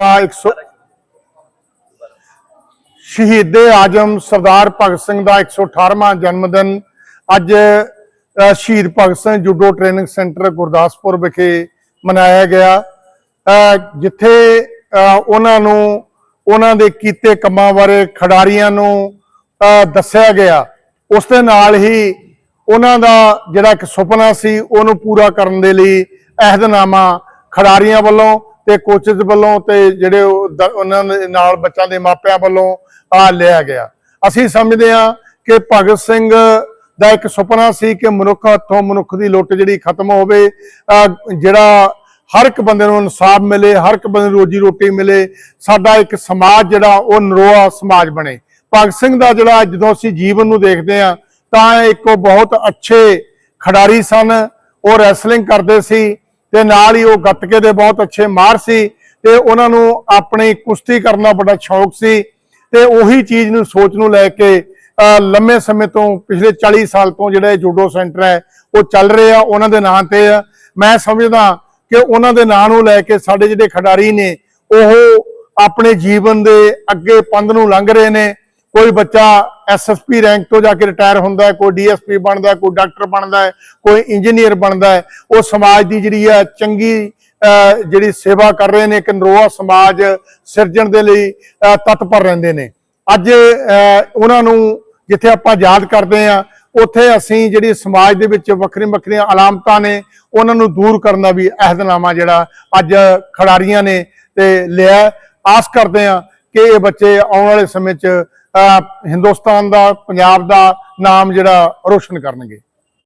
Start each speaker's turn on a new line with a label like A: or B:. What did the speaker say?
A: ਦਾ 100 ਸ਼ਹੀਦੇ ਆਜਮ ਸਰਦਾਰ ਭਗਤ ਸਿੰਘ ਦਾ 118ਵਾਂ ਜਨਮ ਦਿਨ ਅੱਜ ਸ਼ਹੀਦ Bhagat Singh judo training centre Gurdaspur ਵਿਖੇ ਮਨਾਇਆ ਗਿਆ। ਅ, ਜਿੱਥੇ ਉਹਨਾਂ ਨੂੰ ਉਹਨਾਂ ਦੇ ਕੀਤੇ ਕੰਮਾਂ ਬਾਰੇ ਖਿਡਾਰੀਆਂ ਨੂੰ ਦੱਸਿਆ ਗਿਆ। ਉਸ ਦੇ ਨਾਲ ਹੀ ਉਹਨਾਂ ਦਾ ਜਿਹੜਾ ਇੱਕ ਸੁਪਨਾ ਸੀ ਉਹਨੂੰ ਪੂਰਾ ਕਰਨ ਦੇ ਲਈ ਅਹਿਦਨਾਮਾ ਖਿਡਾਰੀਆਂ ਵੱਲੋਂ ਤੇ ਕੋਚਸ ਵੱਲੋਂ ਤੇ ਜਿਹੜੇ ਉਹਨਾਂ ਦੇ ਨਾਲ ਬੱਚਿਆਂ ਦੇ ਮਾਪਿਆਂ ਵੱਲੋਂ ਆ ਲਿਆ ਗਿਆ। ਅਸੀਂ ਸਮਝਦੇ ਹਾਂ ਕਿ ਭਗਤ ਸਿੰਘ ਦਾ ਇੱਕ ਸੁਪਨਾ ਸੀ ਕਿ ਮਨੁੱਖ ਹੱਥੋਂ ਮਨੁੱਖ ਦੀ ਲੁੱਟ ਜਿਹੜੀ ਖਤਮ ਹੋਵੇ ਜਿਹੜਾ ਹਰ ਇੱਕ ਬੰਦੇ ਨੂੰ ਇਨਸਾਫ ਮਿਲੇ, ਹਰ ਇੱਕ ਬੰਦੇ ਨੂੰ ਰੋਜੀ ਰੋਟੀ ਮਿਲੇ, ਸਾਡਾ ਇੱਕ ਸਮਾਜ ਜਿਹੜਾ ਉਹ ਨਰੋਆ ਸਮਾਜ ਬਣੇ। ਭਗਤ ਸਿੰਘ ਦਾ ਜਿਹੜਾ ਜਦੋਂ ਅਸੀਂ ਜੀਵਨ ਨੂੰ ਦੇਖਦੇ ਹਾਂ, ਤਾਂ ਇੱਕ ਉਹ ਬਹੁਤ ਅੱਛੇ ਖਿਡਾਰੀ ਸਨ, ਉਹ ਰੈਸਲਿੰਗ ਕਰਦੇ ਸੀ ਤੇ ਨਾਲ ਹੀ ਉਹ ਗੱਤਕੇ ਦੇ ਬਹੁਤ ਅੱਛੇ ਮਾਰ ਸੀ ਤੇ ਉਹਨਾਂ ਨੂੰ ਆਪਣੀ ਕੁਸ਼ਤੀ ਕਰਨ ਦਾ ਬੜਾ ਸ਼ੌਕ ਸੀ ਤੇ ਉਹੀ ਚੀਜ਼ ਨੂੰ ਸੋਚ ਨੂੰ ਲੈ ਕੇ ਲੰਮੇ ਸਮੇਂ ਤੋਂ ਪਿਛਲੇ 40 ਸਾਲ ਤੋਂ ਜਿਹੜਾ ਇਹ ਜੂਡੋ ਸੈਂਟਰ ਹੈ, ਉਹ ਚੱਲ ਰਿਹਾ, ਉਹਨਾਂ ਦੇ ਨਾਂ ਤੇ ਆ। ਮੈਂ ਸਮਝਦਾ ਕਿ ਉਹਨਾਂ ਦੇ ਨਾਂ ਨੂੰ ਲੈ ਕੇ ਸਾਡੇ ਜਿਹੜੇ ਖਿਡਾਰੀ ਨੇ, ਉਹ ਆਪਣੇ ਜੀਵਨ ਦੇ ਅੱਗੇ ਪੰਧ ਨੂੰ ਲੰਘ ਰਹੇ ਨੇ। ਕੋਈ ਬੱਚਾ ਐਸਐਸਪੀ ਰੈਂਕ ਤੋਂ ਜਾ ਕੇ ਰਿਟਾਇਰ ਹੁੰਦਾ ਹੈ, ਕੋਈ ਡੀਐਸਪੀ ਬਣਦਾ ਕੋਈ ਡਾਕਟਰ ਬਣਦਾ ਹੈ, ਕੋਈ ਇੰਜੀਨੀਅਰ ਬਣਦਾ ਹੈ, ਉਹ ਸਮਾਜ ਦੀ ਜਿਹੜੀ ਹੈ ਚੰਗੀ ਜਿਹੜੀ ਸੇਵਾ ਕਰ ਰਹੇ ਨੇ, ਇੱਕ ਨਰੋਆ ਸਮਾਜ ਸਿਰਜਣ ਦੇ ਲਈ ਤਤਪਰ ਰਹਿੰਦੇ ਨੇ। ਅੱਜ ਉਹਨਾਂ ਨੂੰ ਜਿੱਥੇ ਆਪਾਂ ਯਾਦ ਕਰਦੇ ਆ ਉੱਥੇ ਅਸੀਂ ਜਿਹੜੀ ਸਮਾਜ ਦੇ ਵਿੱਚ ਵੱਖਰੀਆਂ ਵੱਖਰੀਆਂ ਅਲਾਮਤਾਂ ਨੇ, ਉਹਨਾਂ ਨੂੰ ਦੂਰ ਕਰਨ ਦਾ ਵੀ ਅਹਿਦਨਾਮਾ ਜਿਹੜਾ ਅੱਜ ਖਿਡਾਰੀਆਂ ਨੇ ਤੇ ਲਿਆ। ਆਸ ਕਰਦੇ ਆ ਕਿ ਇਹ ਬੱਚੇ ਆਉਣ ਵਾਲੇ ਸਮੇਂ 'ਚ ਹਿੰਦੁਸਤਾਨ ਦਾ ਪੰਜਾਬ ਦਾ ਨਾਮ ਜਿਹੜਾ ਰੋਸ਼ਨ ਕਰਨਗੇ।